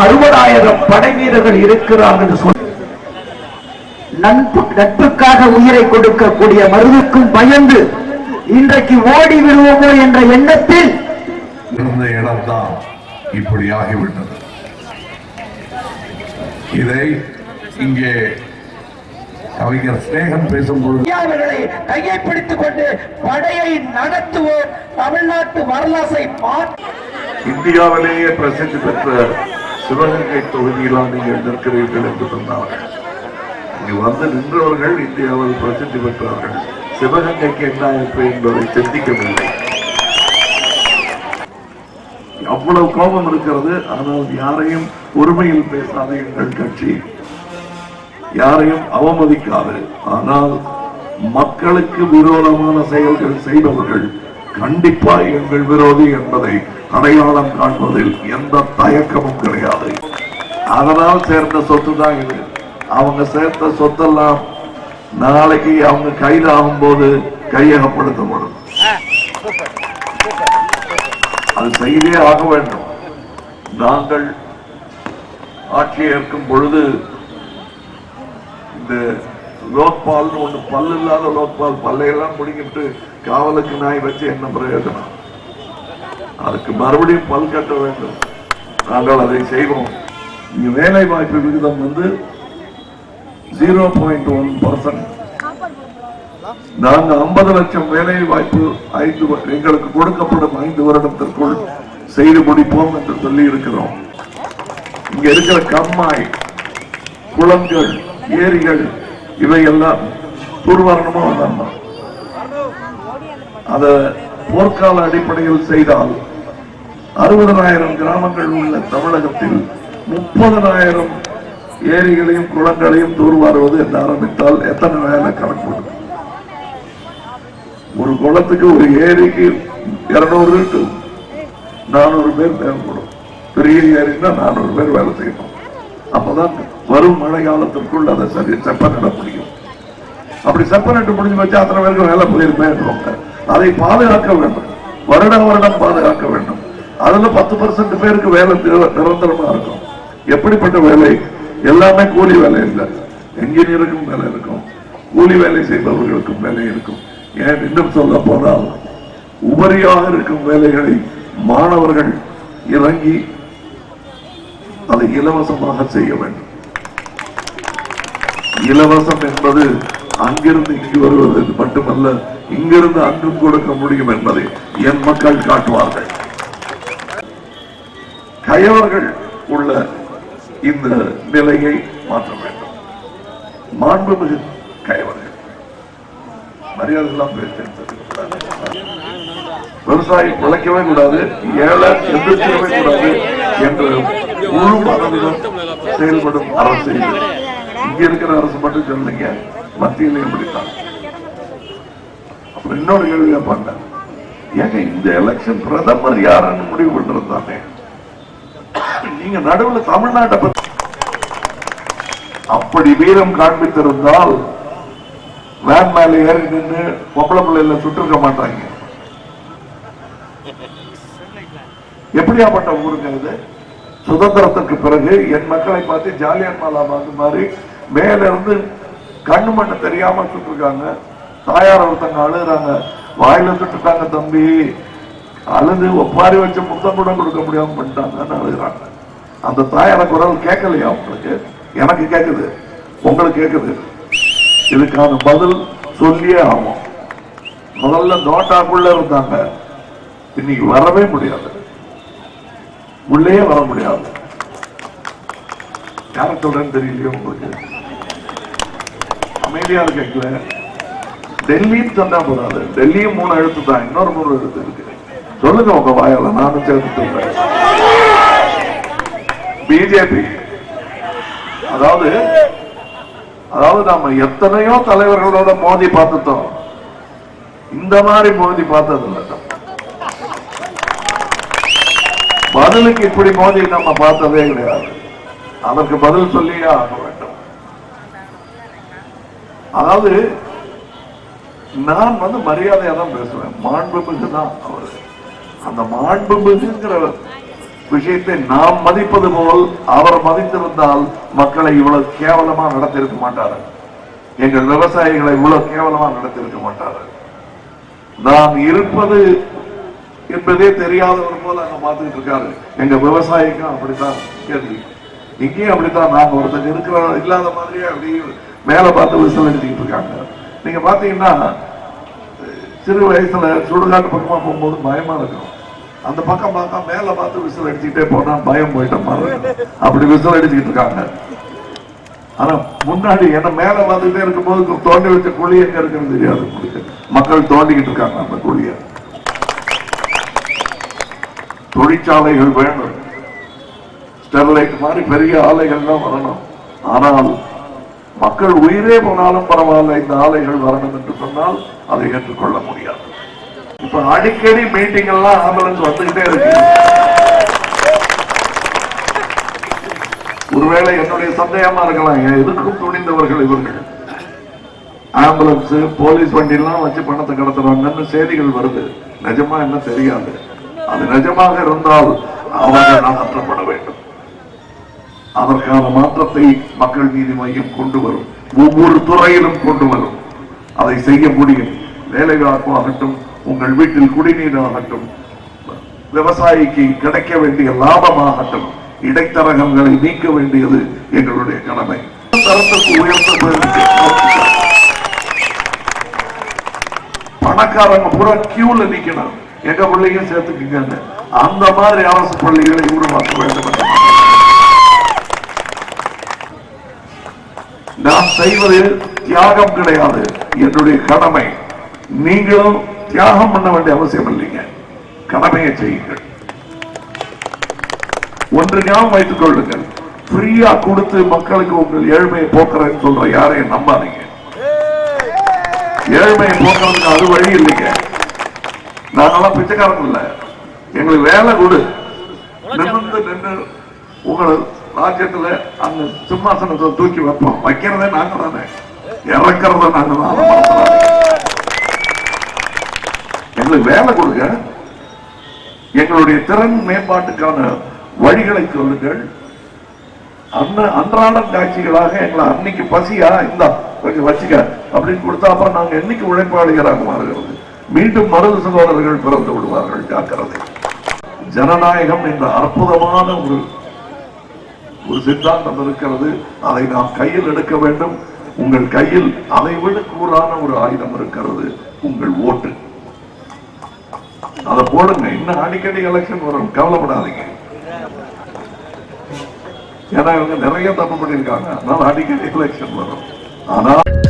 அறுபதாயிரம் படை வீரர்கள் இருக்கிறார்கள் என்று சொல் நட்பு நட்புக்காக உயிரை கொடுக்கக்கூடிய மருதுக்கும் பயந்து இன்றைக்கு ஓடி விடுவோமோ என்ற எண்ணத்தில் இருந்த இடம்தான் இப்படி ஆகிவிட்டது. இதை இங்கே கவிஞர் ஸ்நேகன் இந்தியாவர்களை கையை பிடித்துக் கொண்டு படையை நடத்துவோம் தமிழ்நாட்டு வரலாற்றை மாற்ற இந்தியாவிலேயே பிரசித்தி பெற்ற சிவகங்கை தொகுதியிலாம் நீங்கள் நிற்கிறீர்கள் என்று சொன்னார்கள் இங்கு வந்து நின்றவர்கள் இந்தியாவில் பிரசித்தி பெற்றார்கள். சிவகங்கைக்கு என்ன இருப்பு என்பதை சிந்திக்கவில்லை. அவ்வளவு கோபம் இருக்கிறது ஆனால் யாரையும் உரிமையில் பேசாத எங்கள் கட்சி. யாரையும் அவமதிக்காது. ஆனால் மக்களுக்கு விரோதமான செயல்கள் செய்பவர்கள் கண்டிப்பா எங்கள் விரோதி என்பதை அடையாளம் காண்பதில் எந்த தயக்கமும் கிடையாது. அதனால் சேர்ந்த சொத்து தான் இது. அவங்க சேர்த்த சொத்தெல்லாம் நாளைக்கு அவங்க கைது ஆகும்போது கையகப்படுத்தப்படும் அது செய்தே ஆக வேண்டும். நாங்கள் ஆட்சியை ஏற்கும் பொழுது இந்த லோக்பால்னு ஒண்ணு பல்லு இல்லாத லோக்பால் பல்லையெல்லாம் முடிங்கிட்டு காவலுக்கு நாய் வச்சு என்ன பிரயோஜனம்? அதுக்கு மறுபடியும் பல் கட்ட வேண்டும். நாங்கள் அதை செய்வோம். இங்கே வேலை வாய்ப்பு விகிதம் வந்து ஜீரோ பாயிண்ட் ஒன் பர்சன்ட் நாங்க ஐம்பது லட்சம் வேலை வாய்ப்பு ஐந்து எங்களுக்கு கொடுக்கப்படும் ஐந்து வருடத்திற்குள் செய்து முடிப்போம் என்று சொல்லி இருக்கிறோம் இங்க இருக்கிற கம்மாய் குளங்கள் ஏரிகள் இவையெல்லாம் தூர்வாரணமா வேண்டாமா அத போர்க்கால அடிப்படையில் செய்தால் அறுபதனாயிரம் கிராமங்கள் உள்ள தமிழகத்தில் முப்பதனாயிரம் ஏரிகளையும் குளங்களையும் தூர்வாருவது என்று ஆரம்பித்தால் எத்தனை வேலை கணக்கு ஒரு குளத்துக்கு ஒரு ஏரிக்கு இருநூறு டு நானூறு பேர் தேவைப்படும். பெரிய ஏரின்னா நானூறு பேர் வேலை செய்யணும். அப்பதான் வரும் மழை காலத்திற்குள் அதை சரி செப்பனிட முடியும் அப்படி செப்பனிட்டு முடிஞ்சு வச்சா அத்தனை பேருக்கு வேலை போயிருப்பேன் அதை பாதுகாக்க வேண்டும். வருடம் வருடம் பாதுகாக்க வேண்டும். அதுல பத்து பர்சன்ட் பேருக்கு வேலை நிரந்தரமா இருக்கும். எப்படிப்பட்ட வேலை? எல்லாமே கூலி வேலை இல்லை. என்ஜினியருக்கும் வேலை இருக்கும். கூலி வேலை செய்பவர்களுக்கும் வேலை இருக்கும். ஏன் இன்னும் சொல்ல போனால் உபரியாக இருக்கும் வேலைகளை மாணவர்கள் இறங்கி அதை இலவசமாக செய்ய வேண்டும். இலவசம் என்பது அங்கிருந்து இங்கு வருவது மட்டுமல்ல இங்கிருந்து அங்கும் கொடுக்க முடியும் என்பதை என் மக்கள் காட்டுவார்கள். கயவர்கள் உள்ள இந்த நிலையை மாற்ற வேண்டும். மாண்புமிகு கயவர்கள். மரியாதை எல்லாம் விவசாயி உழைக்கவே கூடாது ஏழை எதிர்க்கவே கூடாது என்று முழு மனதிலும் செயல்படும் அரசு. இங்க இருக்கிற அரசு மட்டும் சொல்லுங்க மத்தியிலையும் இப்படித்தான். அப்புறம் இன்னொரு கேள்வி கேட்பாங்க ஏங்க இந்த எலெக்ஷன் பிரதமர் யாருன்னு முடிவு பண்றது தானே? நீங்க நடுவில் தமிழ்நாட்டை பத்தி அப்படி வீரம் காண்பித்திருந்தால் வேன் மேல ஏறி நின்று பொம்பளை பிள்ளைல சுட்டிருக்க மாட்டாங்க. எப்படியாப்பட்ட ஊருங்க இது? சுதந்திரத்துக்கு பிறகு என் மக்களை பார்த்து ஜாலியன் மாலா மாதிரி மேல இருந்து கண்ணு மண்ணு தெரியாம சுட்டுருக்காங்க. தாயார் ஒருத்தங்க அழுகுறாங்க. வாயில சுட்டுட்டாங்க தம்பி. அழுது ஒப்பாரி வச்சு முத்தம் கூட கொடுக்க முடியாம பண்ணிட்டாங்கன்னு அழுகுறாங்க. அந்த தாயார குரல் கேட்கலையா உங்களுக்கு? எனக்கு கேக்குது. உங்களுக்கு கேக்குது. இதுக்கான பதில் சொல்லியே ஆகும் முதல்ல நோட்டாக்குள்ள இருந்தாங்க. இன்னைக்கு வரவே முடியாது. உள்ளே வர முடியாது. யார சொல்றேன்னு தெரியலையோ உங்களுக்கு. அமைதியா இருக்கல டெல்லியும் சொன்னா போதாது. டெல்லியும் மூணு எழுத்து தான். இன்னொரு மூணு எழுத்து இருக்கு. சொல்லுங்க உங்க வாயால. நானும் சேர்த்து சொல்றேன் பிஜேபி அதாவது அதாவது நாம எத்தனையோ தலைவர்களோட மோதி பார்த்துட்டோம். இந்த மாதிரி மோதி பார்த்தது இல்லை பதிலுக்கு இப்படி மோதி நம்ம பார்த்ததே கிடையாது. அதற்கு பதில் சொல்லியே ஆக வேண்டும். அதாவது நான் வந்து மரியாதையா தான் பேசுவேன். மாண்புமிகு தான் அவரு. அந்த மாண்புமிகுங்கிற விஷயத்தை நாம் மதிப்பது போல் அவர் மதித்திருந்தால் மக்களை இவ்வளவு கேவலமா நடத்திருக்க மாட்டாரு எங்கள் விவசாயிகளை இவ்வளவு கேவலமா நடத்திருக்க மாட்டாரு நாம் இருப்பது என்பதே தெரியாதவர் போல அங்க பார்த்துக்கிட்டு இருக்காரு. எங்க விவசாயிக்கும் அப்படித்தான் கேள்வி. இங்கேயும் அப்படித்தான் நாங்கள் ஒருத்தங்க இருக்கிற இல்லாத மாதிரியே அப்படியே மேல பார்த்து விசில் அடிச்சுக்கிட்டு இருக்காங்க. நீங்க பார்த்தீங்கன்னா சிறு வயசுல சுடுகாட்டு பக்கமா போகும்போது பயமா இருக்கும். அந்த பக்கம் பார்த்தா மேல பார்த்து விசில் அடிச்சுக்கிட்டே போனால் பயம் போயிட்ட மாதிரி அப்படி விசில் அடிச்சுக்கிட்டு இருக்காங்க. ஆனா முன்னாடி என்ன மேல பார்த்துட்டே இருக்கும்போது தோண்டி வச்ச குழி எங்கே இருக்குன்னு தெரியாது மக்கள் தோண்டிக்கிட்டு இருக்காங்க அந்த குழியை. தொழிற்சாலைகள் வேண்டும் ஸ்டெர்லைட் மாதிரி பெரிய ஆலைகள் தான் வரணும். ஆனால் மக்கள் உயிரே போனாலும் பரவாயில்ல இந்த ஆலைகள் வரணும் என்று சொன்னால் அதை ஏற்றுக்கொள்ள முடியாது. இப்ப அடிக்கடி மீட்டிங் எல்லாம் ஆம்புலன்ஸ் வந்துகிட்டே இருக்கு. ஒருவேளை என்னுடைய சந்தேகமா இருக்கலாம் ஏன் எதுக்கும் துணிந்தவர்கள் இவர்கள்? ஆம்புலன்ஸ் போலீஸ் வண்டி எல்லாம் வச்சு பணத்தை கடத்துறாங்கன்னு செய்திகள் வருது. நிஜமா என்ன தெரியாது. அது நிஜமாக இருந்தால் அவர்கள் அகற்றப்பட வேண்டும். அதற்கான மாற்றத்தை மக்கள் நீதி மையம் கொண்டு வரும் ஒவ்வொரு துறையிலும் கொண்டு வரும் அதை செய்ய முடியும். வேலை ஆகட்டும் உங்கள் வீட்டில் குடிநீர் ஆகட்டும் விவசாயிக்கு கிடைக்க வேண்டிய லாபமாகட்டும் இடைத்தரகங்களை நீக்க வேண்டியது எங்களுடைய கடமை. தரத்துக்கு உயர்த்த பணக்காரங்க பூரா கியூல நிக்கணும். எங்க பிள்ளைங்க சேர்த்துக்குங்க. அந்த மாதிரி அரசு பள்ளிகளை உருவாக்க வேண்டும். நான் செய்வது தியாகம் கிடையாது. என்னுடைய கடமை. நீங்களும் தியாகம் பண்ண வேண்டிய அவசியம் இல்லைங்க. கடமையை செய்யுங்கள். ஒன்று ஞாபகம் வைத்துக் கொள்ளுங்கள். ஃப்ரீயா கொடுத்து மக்களுக்கு உங்கள் ஏழ்மையை போக்குறேன்னு சொல்ற யாரையும் நம்பாதீங்க. ஏழ்மையை போக்குறதுக்கு அது வழி இல்லைங்க. நாங்கெல்லாம் பிச்சைக்காரங்க இல்ல. எங்களுக்கு வேலை கொடு. நிமிர்ந்து நின்று உங்களை ராஜ்யத்துல அந்த சிம்மாசனத்தை தூக்கி வைப்போம். வைக்கிறதே நாங்க தானே. இறக்கிறத நாங்க தான் எங்களுக்கு வேலை கொடுங்க. எங்களுடைய திறன் மேம்பாட்டுக்கான வழிகளை சொல்லுங்கள். அன்ன அன்றாட காட்சிகளாக எங்களை அன்னைக்கு பசியா இந்த கொஞ்சம் வச்சுக்க அப்படின்னு கொடுத்தா அப்புறம் நாங்க என்னைக்கு உழைப்பாளிகளாக மாறுகிறது? மீண்டும் மருது சகோதரர்கள் பிறந்து விடுவார்கள். ஜாக்கிரதை. ஜனநாயகம் என்ற அற்புதமான ஒரு ஒரு சித்தாந்தம் இருக்கிறது அதை நாம் கையில் எடுக்க வேண்டும். உங்கள் கையில் அதை விட கூறான ஒரு ஆயுதம் இருக்கிறது. உங்கள் ஓட்டு. அதை போடுங்க. இன்னும் அடிக்கடி எலெக்ஷன் வரும். கவலைப்படாதீங்க. ஏன்னா இவங்க நிறைய தப்பு பண்ணியிருக்காங்க. அதனால அடிக்கடி எலெக்ஷன் வரும். ஆனால்